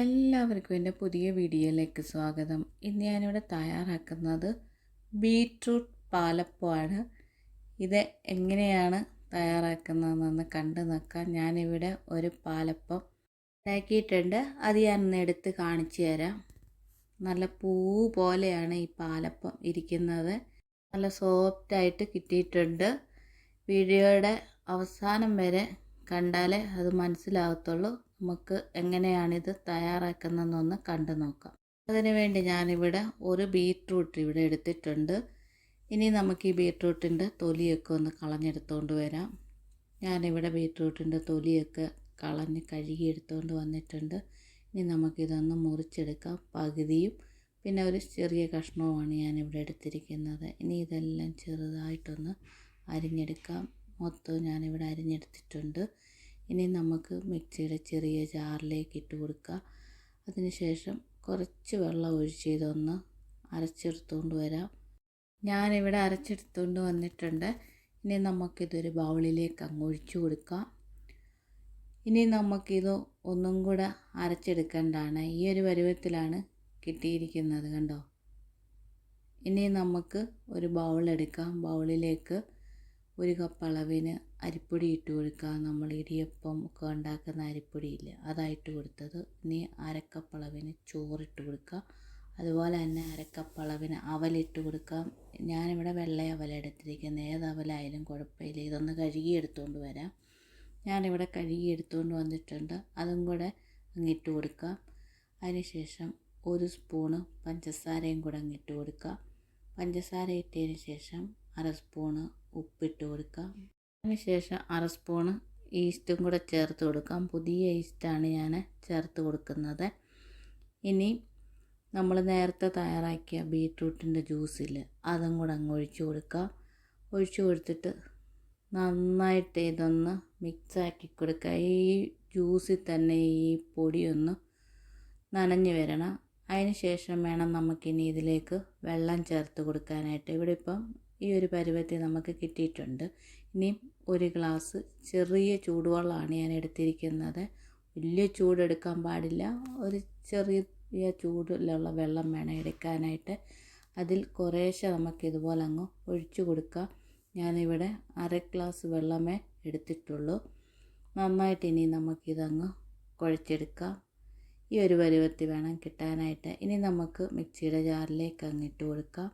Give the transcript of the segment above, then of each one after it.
എല്ലാവർക്കും എന്റെ പുതിയ വീഡിയോയിലേക്ക് സ്വാഗതം. ഇന്ന് ഞാനിവിടെ തയ്യാറാക്കുന്നത് ബീട്രൂട്ട് പാലപ്പമാണ്. ഇത് എങ്ങനെയാണ് തയ്യാറാക്കുന്നതെന്ന് കണ്ടു നോക്കാം. ഞാനിവിടെ ഒരു പാലപ്പം ഉണ്ടാക്കിയിട്ടുണ്ട്. അത് ഞാനൊന്ന് എടുത്ത് കാണിച്ചു തരാം. നല്ല പൂ പോലെയാണ് ഈ പാലപ്പം ഇരിക്കുന്നത്. നല്ല സോഫ്റ്റായിട്ട് കിട്ടിയിട്ടുണ്ട്. വീഡിയോയുടെ അവസാനം വരെ കണ്ടാലേ അത് മനസ്സിലാകത്തുള്ളൂ. നമുക്ക് എങ്ങനെയാണിത് തയ്യാറാക്കുന്നതെന്നൊന്ന് കണ്ടു നോക്കാം. അതിനുവേണ്ടി ഞാനിവിടെ ഒരു ബീട്രൂട്ട് ഇവിടെ എടുത്തിട്ടുണ്ട്. ഇനി നമുക്ക് ഈ ബീട്രൂട്ടിന്റെ തൊലിയൊക്കെ ഒന്ന് കളഞ്ഞെടുത്തുകൊണ്ട് വരാം. ഞാനിവിടെ ബീട്രൂട്ടിന്റെ തൊലിയൊക്കെ കളഞ്ഞ് കഴുകി എടുത്തുകൊണ്ട് വന്നിട്ടുണ്ട്. ഇനി നമുക്കിതൊന്ന് മുറിച്ചെടുക്കാം പകുതിയും. പിന്നെ ഒരു ചെറിയ കഷ്ണവുമാണ് ഞാനിവിടെ എടുത്തിരിക്കുന്നത്. ഇനി ഇതെല്ലാം ചെറുതായിട്ടൊന്ന് അരിഞ്ഞെടുക്കാം. മൊത്തം ഞാനിവിടെ അരിഞ്ഞെടുത്തിട്ടുണ്ട്. ഇനി നമുക്ക് മിക്സിയുടെ ചെറിയ ജാറിലേക്ക് ഇട്ട് കൊടുക്കുക. അതിനുശേഷം കുറച്ച് വെള്ളം ഒഴിച്ച് ഇതൊന്ന് അരച്ചെടുത്തുകൊണ്ട് വരാം. ഞാനിവിടെ അരച്ചെടുത്തുകൊണ്ട് വന്നിട്ടുണ്ട്. ഇനി നമുക്കിതൊരു ബൗളിലേക്ക് അങ്ങ് ഒഴിച്ചു കൊടുക്കാം. ഇനി നമുക്കിത് ഒന്നും കൂടെ അരച്ചെടുക്കേണ്ടതാണ്. ഈ ഒരു പരുവത്തിലാണ് കിട്ടിയിരിക്കുന്നത് കണ്ടോ? ഇനി നമുക്ക് ഒരു ബൗൾ എടുക്കാം. ബൗളിലേക്ക് ഒരു കപ്പ് അളവിന് അരിപ്പൊടി ഇട്ട് കൊടുക്കുക. നമ്മൾ ഇടിയപ്പം ഒക്കെ ഉണ്ടാക്കുന്ന അരിപ്പൊടിയില്ല അതായിട്ട് കൊടുത്തത്. ഇനി അരക്കപ്പ് അളവിന് ചോറിട്ട് കൊടുക്കുക. അതുപോലെ തന്നെ അരക്കപ്പ് അളവിന് അവലിട്ട് കൊടുക്കാം ഞാനിവിടെ വെള്ള അവല എടുത്തിരിക്കുന്നത്. ഏത് അവലായാലും കുഴപ്പമില്ല. ഇതൊന്ന് കഴുകി എടുത്തുകൊണ്ട് വരാം. ഞാനിവിടെ കഴുകി എടുത്തുകൊണ്ട് വന്നിട്ടുണ്ട്. അതും കൂടെ അങ്ങിട്ട് കൊടുക്കാം അതിനുശേഷം ഒരു സ്പൂണ് പഞ്ചസാരയും കൂടെ അങ്ങിട്ട് കൊടുക്കുക. പഞ്ചസാര ഇട്ടതിന് ശേഷം അര സ്പൂണ് ഉപ്പിട്ട് കൊടുക്കാം. അതിനുശേഷം അര സ്പൂണ് ഈസ്റ്റും കൂടെ ചേർത്ത് കൊടുക്കാം. പുതിയ ഈസ്റ്റാണ് ഞാൻ ചേർത്ത് കൊടുക്കുന്നത്. ഇനി നമ്മൾ നേരത്തെ തയ്യാറാക്കിയ ബീട്രൂട്ടിന്റെ ജ്യൂസിൽ അതും കൂടെ അങ്ങ് ഒഴിച്ചു കൊടുക്കാം. ഒഴിച്ചു കൊടുത്തിട്ട് നന്നായിട്ട് ഇതൊന്ന് മിക്സാക്കി കൊടുക്കുക. ഈ ജ്യൂസിൽ തന്നെ ഈ പൊടിയൊന്ന് നനഞ്ഞു വരണം. അതിന് ശേഷം വേണം നമുക്കിനി ഇതിലേക്ക് വെള്ളം ചേർത്ത് കൊടുക്കാനായിട്ട്. ഇവിടെ ഇപ്പം ഈ ഒരു പരുവത്തിൽ നമുക്ക് കിട്ടിയിട്ടുണ്ട്. ഇനി ഒരു ഗ്ലാസ് ചെറിയ ചൂടുവെള്ളമാണ് ഞാൻ എടുത്തിരിക്കുന്നത്. വലിയ ചൂടെടുക്കാൻ പാടില്ല. ഒരു ചെറിയ ചൂടിലുള്ള വെള്ളം വേണം എടുക്കാനായിട്ട്. അതിൽ കുറേശ്ശെ നമുക്ക് ഇതുപോലെ അങ്ങ് ഒഴിച്ചു കൊടുക്കാം. ഞാനിവിടെ അര ഗ്ലാസ് വെള്ളമേ എടുത്തിട്ടുള്ളൂ. നന്നായിട്ട് ഇനി നമുക്കിതങ്ങ് കുഴച്ചെടുക്കാം. ഈ ഒരു പരുവത്തിൽ വേണം കിട്ടാനായിട്ട്. ഇനി നമുക്ക് മിക്സിയുടെ ജാറിലേക്ക് അങ്ങ് ഇട്ട് കൊടുക്കാം.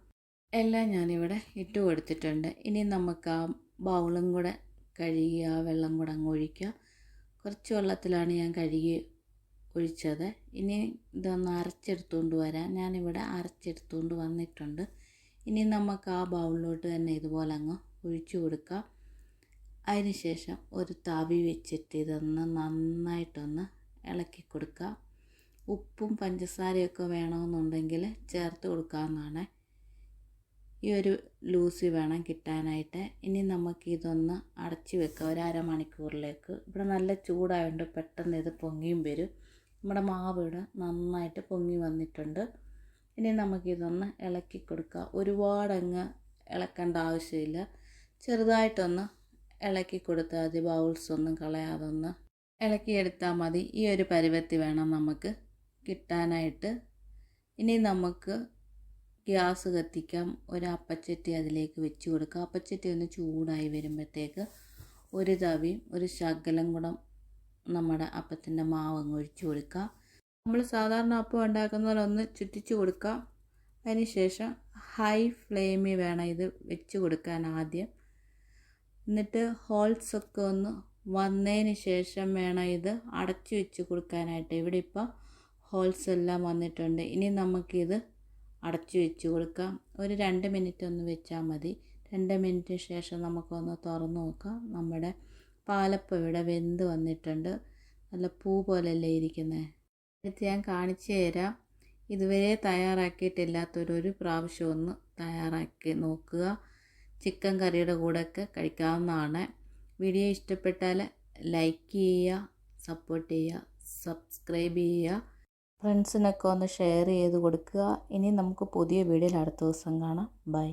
എല്ലാം ഞാനിവിടെ ഇട്ട് കൊടുത്തിട്ടുണ്ട്. ഇനി നമുക്ക് ആ ബൗളും കൂടെ കഴുകി ആ വെള്ളം കൂടെ അങ്ങ് ഒഴിക്കുക. കുറച്ച് വെള്ളത്തിലാണ് ഞാൻ കഴുകി ഒഴിച്ചത്. ഇനി ഇതൊന്ന് അരച്ചെടുത്തുകൊണ്ട് വരാം. ഞാനിവിടെ അരച്ചെടുത്തുകൊണ്ട് വന്നിട്ടുണ്ട്. ഇനി നമുക്ക് ആ ബൗളിലോട്ട് തന്നെ ഇതുപോലെ അങ്ങ് ഒഴിച്ചു കൊടുക്കാം. അതിനുശേഷം ഒരു തവി വെച്ചിട്ട് ഇതൊന്ന് നന്നായിട്ടൊന്ന് ഇളക്കി കൊടുക്കുക ഉപ്പും പഞ്ചസാരയൊക്കെ വേണമെന്നുണ്ടെങ്കിൽ ചേർത്ത് കൊടുക്കാവുന്നതാണ്. ഈ ഒരു ലൂസി വേണം കിട്ടാനായിട്ട്. ഇനി നമുക്കിതൊന്ന് അടച്ച് വെക്കാം. ഒരു അരമണിക്കൂറിലേക്ക് ഇവിടെ നല്ല ചൂടായതുകൊണ്ട് പെട്ടെന്ന് ഇത് പൊങ്ങിയും വരും. നമ്മുടെ മാവ് ഇവിടെ നന്നായിട്ട് പൊങ്ങി വന്നിട്ടുണ്ട്. ഇനി നമുക്കിതൊന്ന് ഇളക്കി കൊടുക്കുക ഒരുപാടങ്ങ് ഇളക്കേണ്ട ആവശ്യമില്ല. ചെറുതായിട്ടൊന്ന് ഇളക്കി കൊടുത്താൽ മതി. ബൗൾസ് ഒന്നും കളയാതെ ഒന്ന് ഇളക്കിയെടുത്താൽ മതി. ഈ ഒരു പരുവത്തി വേണം നമുക്ക് കിട്ടാനായിട്ട്. ഇനി നമുക്ക് ഗ്യാസ് കത്തിക്കാം. ഒരു അപ്പച്ചട്ടി അതിലേക്ക് വെച്ച് കൊടുക്കുക. അപ്പച്ചട്ടി ഒന്ന് ചൂടായി വരുമ്പോഴത്തേക്ക് ഒരു തവിയും ഒരു ശകലം കൂടെ നമ്മുടെ അപ്പത്തിന്റെ മാവ് അങ്ങ് ഒഴിച്ച് കൊടുക്കുക. നമ്മൾ സാധാരണ അപ്പം ഉണ്ടാക്കുന്ന പോലെ ഒന്ന് ചുറ്റിച്ച് കൊടുക്കുക. അതിനുശേഷം ഹൈ ഫ്ലെയിമിൽ വേണം ഇത് വെച്ച് കൊടുക്കാൻ ആദ്യം. എന്നിട്ട് ഹോൾസൊക്കെ ഒന്ന് വന്നതിന് ശേഷം വേണം ഇത് അടച്ചു വെച്ച് കൊടുക്കാനായിട്ട്. ഇവിടെ ഇപ്പോൾ ഹോൾസ് എല്ലാം വന്നിട്ടുണ്ട്. ഇനി നമുക്കിത് അടച്ചു വെച്ച് കൊടുക്കാം. ഒരു രണ്ട് മിനിറ്റ് ഒന്ന് വെച്ചാൽ മതി. രണ്ട് മിനിറ്റ് ശേഷം നമുക്കൊന്ന് തുറന്ന് നോക്കാം. നമ്മുടെ പാലപ്പം ഇവിടെ വെന്ത് വന്നിട്ടുണ്ട്. നല്ല പൂ പോലല്ലേ ഇരിക്കുന്നത് എടുത്ത് ഞാൻ കാണിച്ചു തരാം. ഇതുവരെ തയ്യാറാക്കിയിട്ടില്ലാത്തൊരു പ്രാവശ്യം ഒന്ന് തയ്യാറാക്കി നോക്കുക. ചിക്കൻ കറിയുടെ കൂടെയൊക്കെ കഴിക്കാവുന്നതാണ്. വീഡിയോ ഇഷ്ടപ്പെട്ടാൽ ലൈക്ക് ചെയ്യുക സപ്പോർട്ട് ചെയ്യുക സബ്സ്ക്രൈബ് ചെയ്യുക. ഫ്രണ്ട്സിനൊക്കെ ഒന്ന് ഷെയർ ചെയ്ത് കൊടുക്കുക. ഇനി നമുക്ക് പുതിയ വീഡിയോയിൽ അടുത്ത ദിവസം കാണാം. ബൈ.